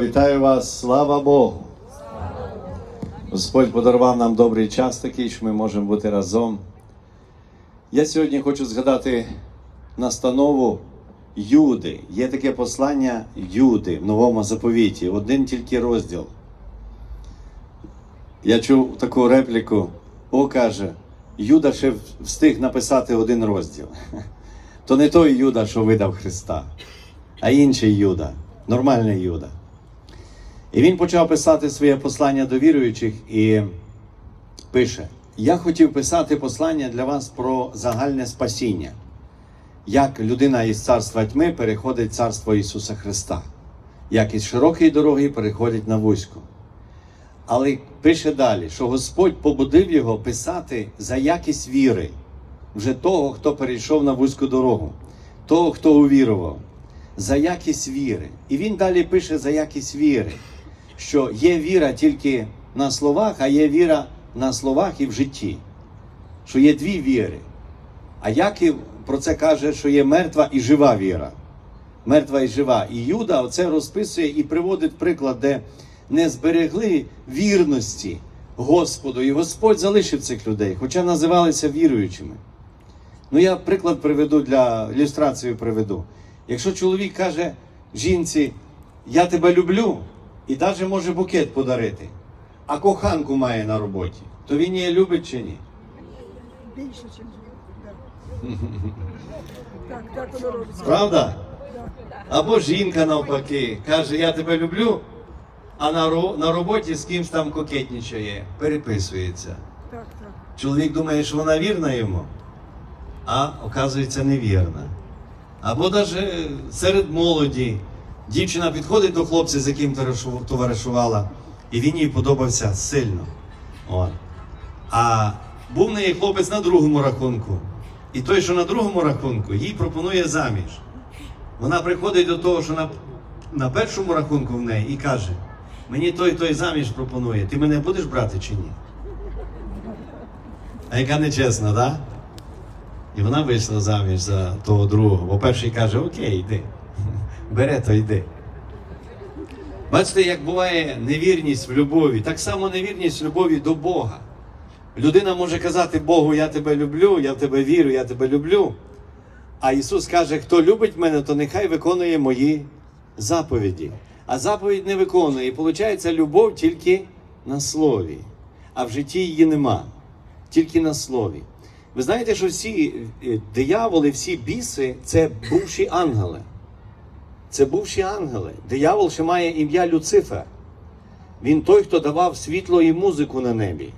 Вітаю вас, слава Богу! Господь подарував нам добрий час такий, що ми можемо бути разом. Я сьогодні хочу згадати настанову Юди. Є таке послання Юди в новому заповіті, один тільки розділ. Я чув таку репліку, О каже, Юда ще встиг написати один розділ. То не той Юда, що видав Христа, а інший Юда, нормальний Юда. І він почав писати своє послання до віруючих і пише: Я хотів писати послання для вас про загальне спасіння, як людина із царства тьми переходить в царство Ісуса Христа, як із широкої дороги переходить на вузьку. Але пише далі, що Господь побудив його писати за якість віри, вже того, хто перейшов на вузьку дорогу, того, хто увірував, за якість віри. І він далі пише за якість віри, що є віра тільки на словах, а є віра на словах і в житті. Що є дві віри. А Яків про це каже, що є мертва і жива віра. Мертва і жива. І Юда оце розписує і приводить приклад, де не зберегли вірності Господу, і Господь залишив цих людей, хоча називалися віруючими. Ну, я приклад приведу для ілюстрації приведу. Якщо чоловік каже жінці, я тебе люблю, і навіть може букет подарити, а коханку має на роботі, то він її любить чи ні? Більше, ніж ви. Так, так воно робиться. Правда? Або жінка навпаки каже, я тебе люблю, а на, ро- на роботі з кимсь там кокетнічає, переписується. Так, так. Чоловік думає, що вона вірна йому, а оказується невірна. Або навіть серед молоді дівчина підходить до хлопця, з яким товаришу- товаришувала, і він їй подобався сильно. От. А був в неї хлопець на другому рахунку. І той, що на другому рахунку, їй пропонує заміж. Вона приходить до того, що на, на першому рахунку в неї і каже: мені той той заміж пропонує, ти мене будеш брати чи ні? А яка нечесна, так? Да? І вона вийшла заміж за того другого. Бо перший каже, окей, йди. Бере, то йди. Бачите, як буває невірність в любові, так само невірність в любові до Бога. Людина може казати Богу, я тебе люблю, я в тебе вірю, я тебе люблю. А Ісус каже, хто любить мене, то нехай виконує мої заповіді. А заповідь не виконує. І виходить, любов тільки на слові, а в житті її нема, тільки на слові. Ви знаєте, що всі е, дияволи, всі біси це бувші ангели. Це бувші ангели. Диявол ще має ім'я Люцифер. Він той, хто давав світло і музику на небі.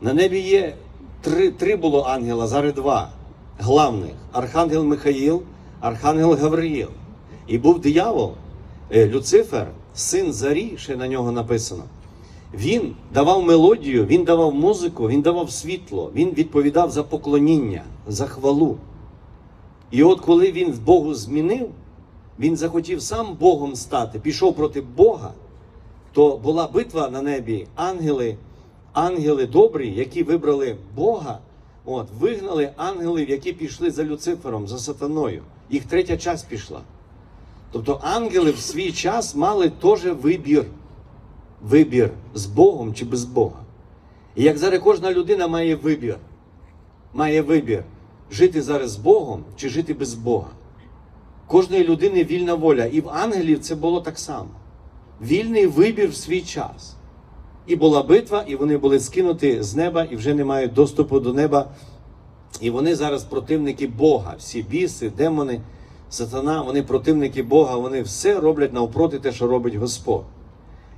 На небі є три, три було ангела, зараз два главних: Архангел Михаїл, Архангел Гавриїл. І був диявол, е, Люцифер, син Зарі, ще на нього написано. Він давав мелодію, він давав музику, він давав світло, він відповідав за поклоніння, за хвалу. І от коли він Богу змінив, він захотів сам Богом стати, пішов проти Бога, то була битва на небі, ангели, ангели добрі, які вибрали Бога, от, вигнали ангелів, які пішли за Люцифером, за сатаною. Їх третя часть пішла. Тобто ангели в свій час мали теж вибір. Вибір з Богом чи без Бога. І як зараз кожна людина має вибір, має вибір жити зараз з Богом чи жити без Бога. Кожної людини вільна воля. І в ангелів це було так само. Вільний вибір в свій час. І була битва, і вони були скинуті з неба і вже не мають доступу до неба. І вони зараз противники Бога. Всі біси, демони, сатана, вони противники Бога, вони все роблять навпроти те, що робить Господь.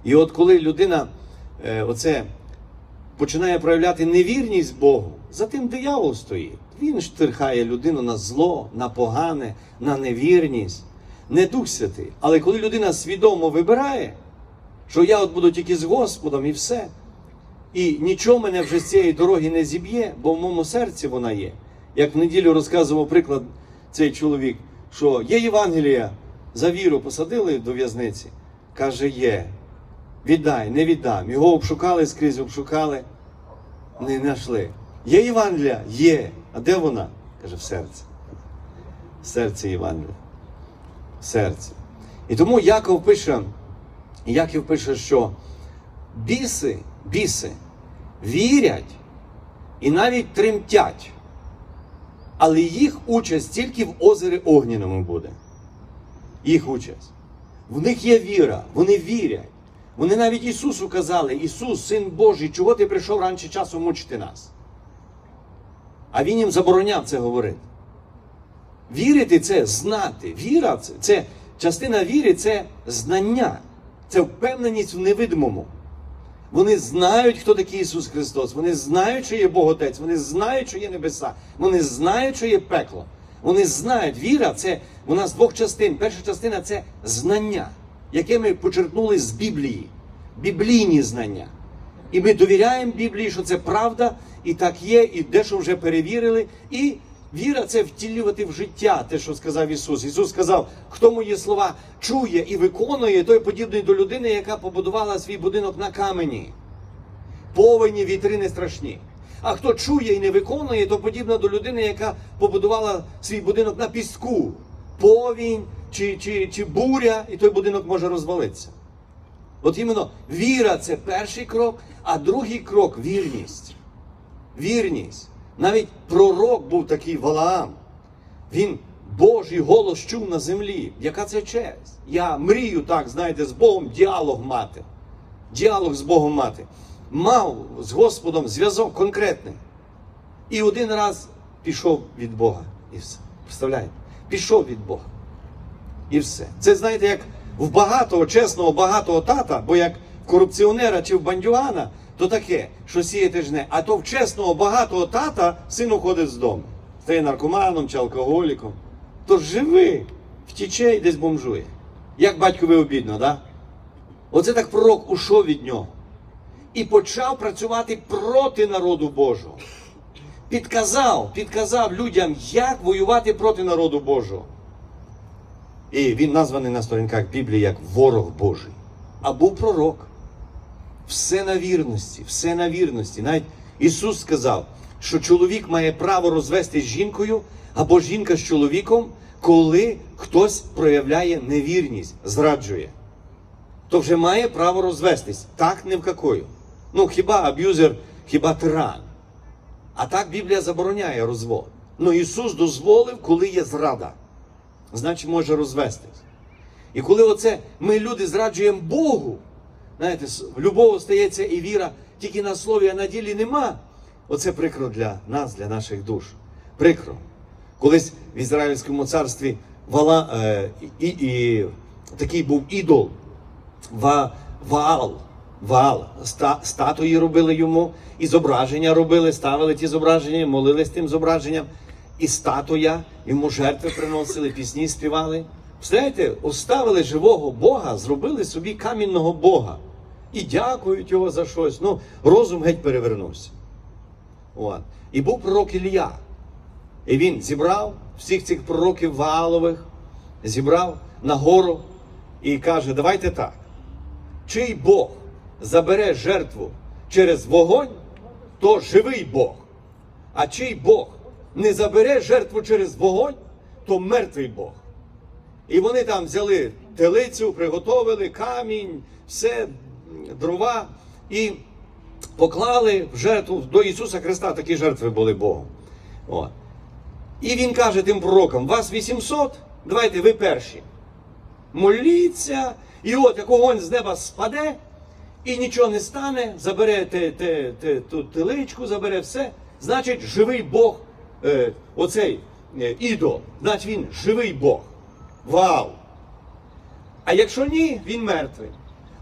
І от коли людина е, оце починає проявляти невірність Богу, за тим диявол стоїть. Він штирхає людину на зло, на погане, на невірність, не Дух Святий. Але коли людина свідомо вибирає, що я от буду тільки з Господом і все, і нічого мене вже з цієї дороги не зіб'є, бо в моєму серці вона є. Як в неділю розказував приклад цей чоловік, що є Євангелія, за віру посадили до в'язниці. Каже, є. Віддай, не віддам. Його обшукали скрізь, обшукали, не знайшли. Є Євангелія? Є. А де вона? Каже, в серці. В серці Євангелія. В серці. І тому Яков пише Яків пише, що біси, біси вірять і навіть тремтять, але їх участь тільки в озері Огняному буде. Їх участь. В них є віра, вони вірять. Вони навіть Ісусу казали: Ісус, Син Божий, чого ти прийшов раніше часу мучити нас? А Він їм забороняв це говорити. Вірити це знати. Віра це, це частина віри це знання, це впевненість в невидимому. Вони знають, хто такий Ісус Христос. Вони знають, що є Бог Отець, вони знають, що є небеса, вони знають, що є пекло. Вони знають, віра це у нас двох частин. Перша частина це знання, яке ми почерпнули з Біблії, біблійні знання. І ми довіряємо Біблії, що це правда, і так є, і дещо вже перевірили. І віра це втілювати в життя, те, що сказав Ісус. Ісус сказав, хто мої слова чує і виконує, той подібний до людини, яка побудувала свій будинок на камені. Повені вітри не страшні. А хто чує і не виконує, то подібно до людини, яка побудувала свій будинок на піску. Повінь чи, чи, чи буря, і той будинок може розвалитися. От іменно віра це перший крок, а другий крок вірність. Вірність. Навіть пророк був такий Валаам. Він Божий голос чув на землі. Яка це честь? Я мрію так, знаєте, з Богом діалог мати. Діалог з Богом мати. Мав з Господом зв'язок конкретний. І один раз пішов від Бога. І все. Представляєте? Пішов від Бога. І все. Це знаєте, як в багатого, чесного, багатого тата, бо як в корупціонера чи в бандюгана, то таке, що сіяти жне. А то в чесного, багатого тата син уходить з дому. Стає наркоманом чи алкоголіком. То живи, втіче і десь бомжує. Як батькові обідно, да? Оце так пророк ушов від нього. І почав працювати проти народу Божого. Підказав, підказав людям, як воювати проти народу Божого. І він названий на сторінках Біблії як ворог Божий. А був пророк. Все на вірності, все на вірності. Навіть Ісус сказав, що чоловік має право розвестись з жінкою або жінка з чоловіком, коли хтось проявляє невірність, зраджує. То вже має право розвестись. Так не в какою. Ну, хіба аб'юзер, хіба тиран. А так Біблія забороняє розвод. Ну Ісус дозволив, коли є зрада значить може розвестись. І коли оце ми люди зраджуємо Богу, знаєте, с- любов стається і віра тільки на слові, а на ділі нема. Оце прикро для нас, для наших душ. Прикро. Колись в Ізраїльському царстві Вала, е, і, і, такий був ідол Ва, Ваал. Ваал. Ста, статуї робили йому, і зображення робили, ставили ті зображення, молились тим зображенням. І статуя, йому жертви приносили, пісні співали. Знаєте, оставили живого Бога, зробили собі камінного Бога. І дякують його за щось. Ну, розум геть перевернувся. От. І був пророк Ілля. І він зібрав всіх цих пророків Ваалових, зібрав на гору і каже: давайте так. Чий Бог забере жертву через вогонь, то живий Бог. А чий Бог не забере жертву через вогонь, то мертвий Бог. І вони там взяли телицю, приготовили камінь, все, дрова і поклали в жертву до Ісуса Христа. Такі жертви були Богом. От. І він каже тим пророкам: вас 800, давайте ви перші. Моліться, і от як огонь з неба спаде, і нічого не стане, забере те, те, те, ту теличку, забере все. Значить, живий Бог, е, оцей е, ідол, значить він живий Бог. Вау! А якщо ні, він мертвий.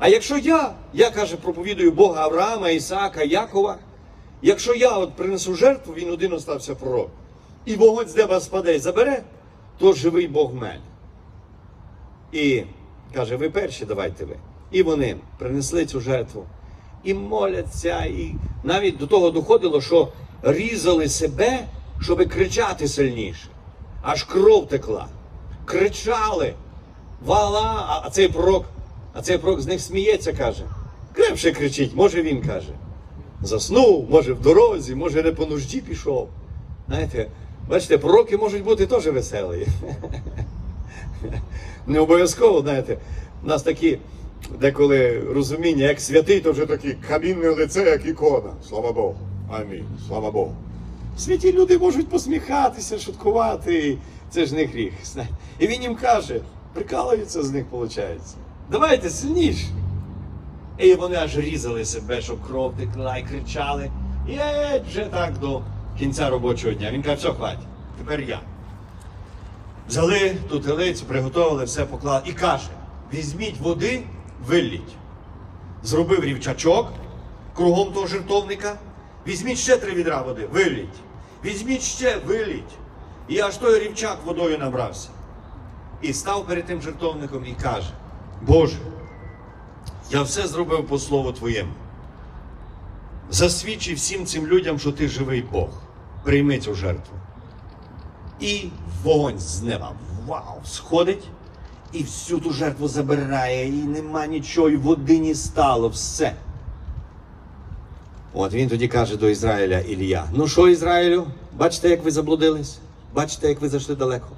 А якщо я, я каже, проповідую Бога Авраама, Ісаака, Якова, якщо я от принесу жертву, він один остався пророк, і вогонь з неба спаде і забере, то живий Бог в мене. І каже, ви перші, давайте ви. І вони принесли цю жертву. І моляться, і навіть до того доходило, що різали себе, щоб кричати сильніше. Аж кров текла. Кричали. Вала, а- а цей пророк, а цей пророк з них сміється, каже. Крепше кричить, може він каже. Заснув, може в дорозі, може не по нужді пішов. Знаєте, бачите, пророки можуть бути теж веселі. Не обов'язково, знаєте, у нас такі деколи розуміння, як святий, то вже таке камінне лице, як ікона. Слава Богу. Амінь. Слава Богу. Святі люди можуть посміхатися, шуткувати. Це ж не гріх. І він їм каже, прикалується з них, виходить. Давайте сильніше. І вони аж різали себе, щоб кров текла і кричали. І вже так до кінця робочого дня. Він каже, все, хватить, тепер я. Взяли ту телицю, приготували, все поклали і каже: візьміть води, вилліть. Зробив рівчачок кругом того жертовника. Візьміть ще три відра води, вилліть. Візьміть ще, вилліть. І аж той рівчак водою набрався. І став перед тим жертовником і каже: Боже, я все зробив по слову Твоєму. Засвідчи всім цим людям, що ти живий Бог. Прийми цю жертву. І вогонь з неба вау, сходить, і всю ту жертву забирає, і нема нічого, і води не стало, все. От він тоді каже до Ізраїля Ілія: Ну що, Ізраїлю, бачите, як ви заблудились? Бачите, як ви зайшли далеко?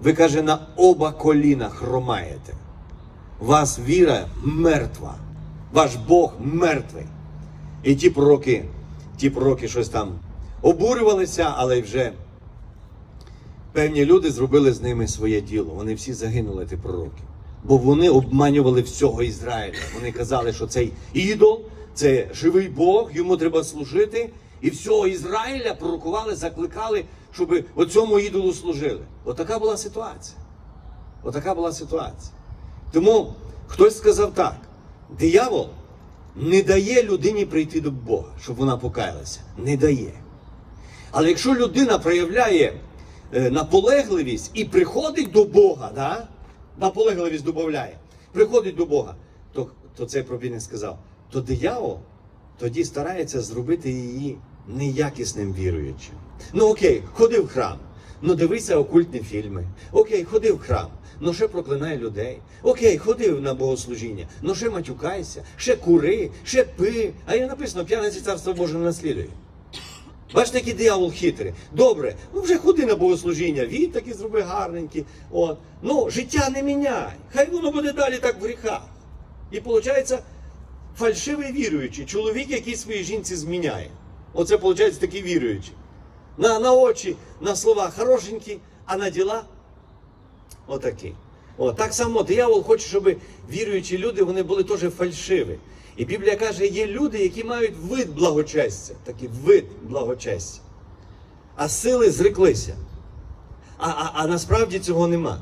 Ви каже, на оба коліна хромаєте. Вас віра мертва, ваш Бог мертвий. І ті пророки, ті пророки щось там обурювалися, але вже певні люди зробили з ними своє діло. Вони всі загинули, ті пророки. Бо вони обманювали всього Ізраїля. Вони казали, що цей ідол це живий Бог, йому треба служити. І всього Ізраїля пророкували, закликали, щоб оцьому ідолу служили. Отака була ситуація. Отака була ситуація. Тому хтось сказав так: диявол не дає людині прийти до Бога, щоб вона покаялася. Не дає. Але якщо людина проявляє е, наполегливість і приходить до Бога, да? наполегливість додає, приходить до Бога, то, то цей проповідник сказав, то диявол тоді старається зробити її неякісним віруючим. Ну окей, ходи в храм, ну дивися окультні фільми. Окей, ходи в храм. Ну ще проклинай людей. Окей, ходи на богослужіння, ну ще матюкайся, ще кури, ще пи. А я написано, п'яниці царство Боже не наслідує. Бачите, який диявол хитрий. Добре, ну вже ходи на богослужіння, від таки зроби гарненький. От. Ну, життя не міняй. Хай воно буде далі так в гріхах. І виходить, фальшивий віруючий, чоловік, який своїй жінці зміняє. Оце виходить такий віруючий. На, на очі, на слова хорошенькі, а на діла отакі. О, так само диявол хоче, щоб віруючі люди вони були теж фальшиві. І Біблія каже, є люди, які мають вид благочестя, такий вид благочестя. А сили зреклися. А, а, а насправді цього нема.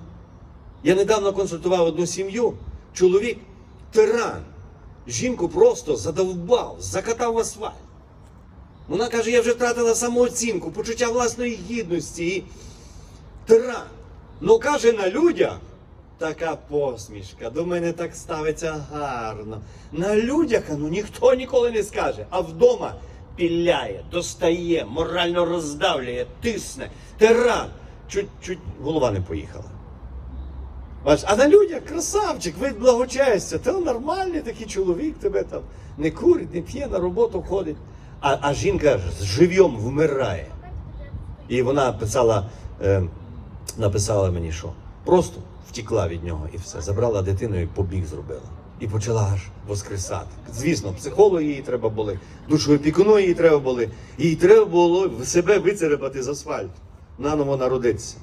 Я недавно консультував одну сім'ю, чоловік тиран. Жінку просто задовбав, закатав в асфальт. Вона каже, я вже втратила самооцінку, почуття власної гідності і тиран. Ну каже на людях така посмішка, до мене так ставиться гарно. На людях ну ніхто ніколи не скаже, а вдома піляє, достає, морально роздавлює, тисне, тиран. Чуть-чуть голова не поїхала. Бач, а на людях красавчик, вид благочестя, та нормальний такий чоловік тебе там не курить, не п'є, на роботу ходить. А, а жінка з живьом вмирає. І вона писала, е, написала мені, що просто втекла від нього і все. Забрала дитину і побіг зробила. І почала аж воскресати. Звісно, психологи її треба були, душоопікуну її треба були. Їй треба було себе вицерепати з асфальту, наново народитися.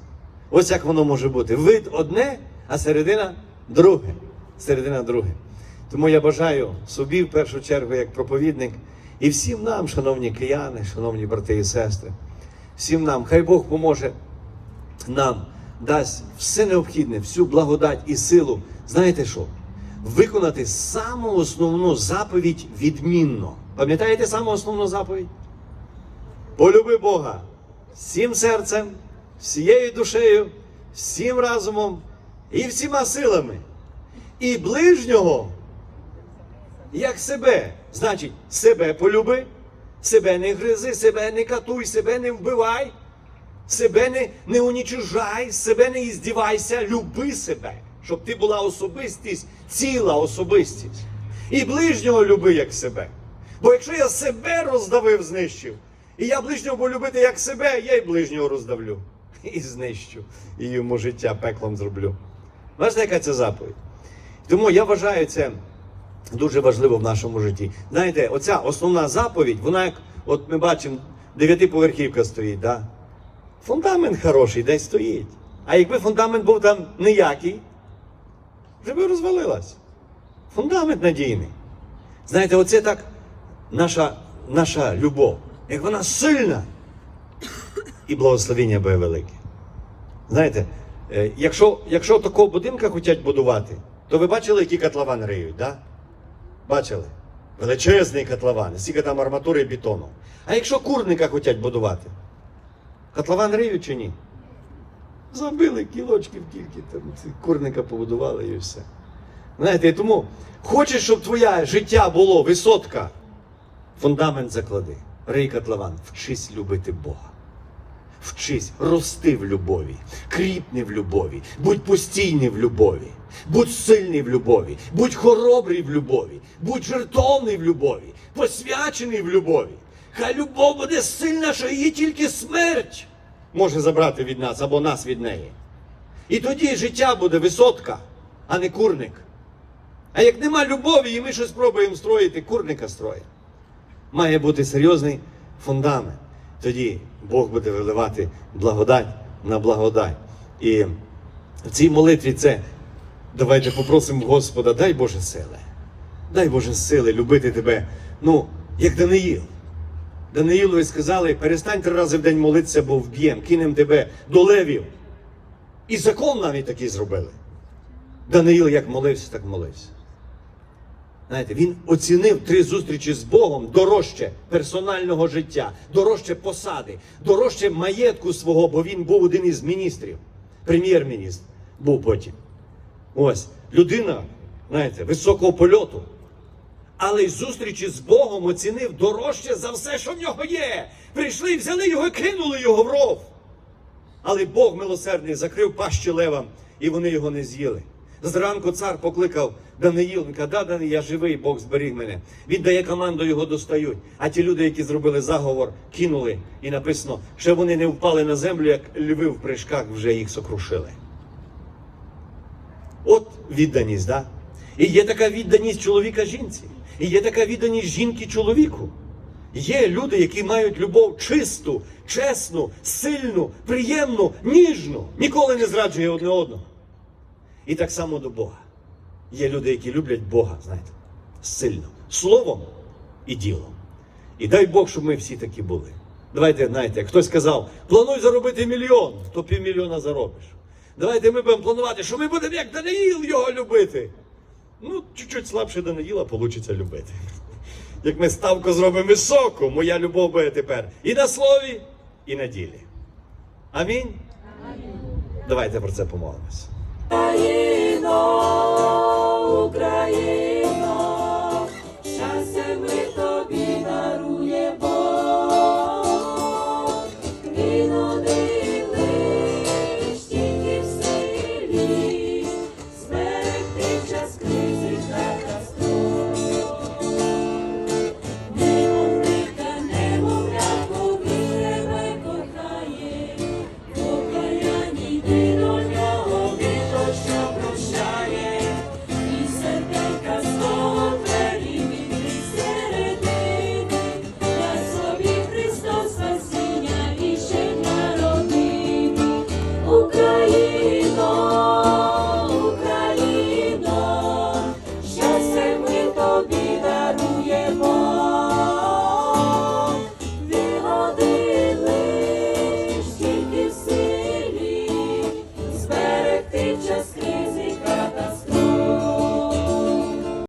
Ось як воно може бути. Вид одне, а середина друге. Середина друге. Тому я бажаю собі в першу чергу, як проповідник, і всім нам, шановні кияни, шановні брати і сестри, всім нам, хай Бог поможе нам, дасть все необхідне, всю благодать і силу. Знаєте що? Виконати саму основну заповідь відмінно. Пам'ятаєте саму основну заповідь? Полюби Бога всім серцем, всією душею, всім разумом і всіма силами. І ближнього, як себе. Значить, себе полюби, себе не гризи, себе не катуй, себе не вбивай, себе не, не унічижай, себе не іздівайся, люби себе, щоб ти була особистість, ціла особистість. І ближнього люби як себе. Бо якщо я себе роздавив, знищив, і я ближнього буду любити як себе, я й ближнього роздавлю. І знищу, і йому життя пеклом зроблю. Бачите, яка це заповідь? Тому я вважаю це дуже важливо в нашому житті. Знаєте, оця основна заповідь, вона як, от ми бачимо, дев'ятиповерхівка стоїть, да? фундамент хороший, десь стоїть. А якби фундамент був там ніякий, вже би розвалилась. Фундамент надійний. Знаєте, оце так наша, наша любов. Як вона сильна, і благословення буде велике. Знаєте, е, якщо, якщо такого будинка хочуть будувати, то ви бачили, які котловани риють, да? Бачили? Величезний котлован, скільки там арматури і бетону. А якщо курника хочуть будувати, котлован риють чи ні? Забили кілочків тільки, там курника побудували і все. Знаєте, тому хочеш, щоб твоє життя було висотка, фундамент заклади. Рий котлован, вчись любити Бога. Вчись рости в любові, кріпни в любові, будь постійний в любові, будь сильний в любові, будь хоробрий в любові, будь жертовний в любові, посвячений в любові. Хай любов буде сильна, що її тільки смерть може забрати від нас або нас від неї. І тоді життя буде висотка, а не курник. А як нема любові, і ми щось пробуємо строїти, курника строїмо має бути серйозний фундамент. Тоді Бог буде виливати благодать на благодать. І в цій молитві це давайте попросимо Господа, дай Боже сили. Дай Боже сили любити тебе. Ну, як Даниїл. Даниїлові сказали, перестань три рази в день молитися, бо вб'єм, кинем тебе до левів. І закон навіть такий зробили. Даниїл як молився, так молився. Знаєте, він оцінив три зустрічі з Богом дорожче персонального життя, дорожче посади, дорожче маєтку свого, бо він був один із міністрів, прем'єр-міністр був потім. Ось людина, знаєте, високого польоту. Але й зустрічі з Богом оцінив дорожче за все, що в нього є. Прийшли, взяли його і кинули його в ров. Але Бог милосердний закрив пащі левам, і вони його не з'їли. Зранку цар покликав Даниїл, він каже, да, Даниїл, я живий, Бог зберіг мене. Він дає команду, його достають. А ті люди, які зробили заговор, кинули, і написано, що вони не впали на землю, як льви в прыжках вже їх сокрушили. От відданість, да? І є така відданість чоловіка жінці, і є така відданість жінки чоловіку. Є люди, які мають любов чисту, чесну, сильну, приємну, ніжну, ніколи не зраджує одне одного. І так само до Бога. Є люди, які люблять Бога, знаєте, сильно, словом і ділом. І дай Бог, щоб ми всі такі були. Давайте, знаєте, хтось сказав, плануй заробити мільйон, то півмільйона заробиш. Давайте ми будемо планувати, що ми будемо як Даниїл його любити. Ну, чуть-чуть слабше Даниїла вийде любити. Як ми ставку зробимо високу, моя любов буде тепер і на слові, і на ділі. Амінь. Давайте про це помолимось. Україно, Україно, щастя ми.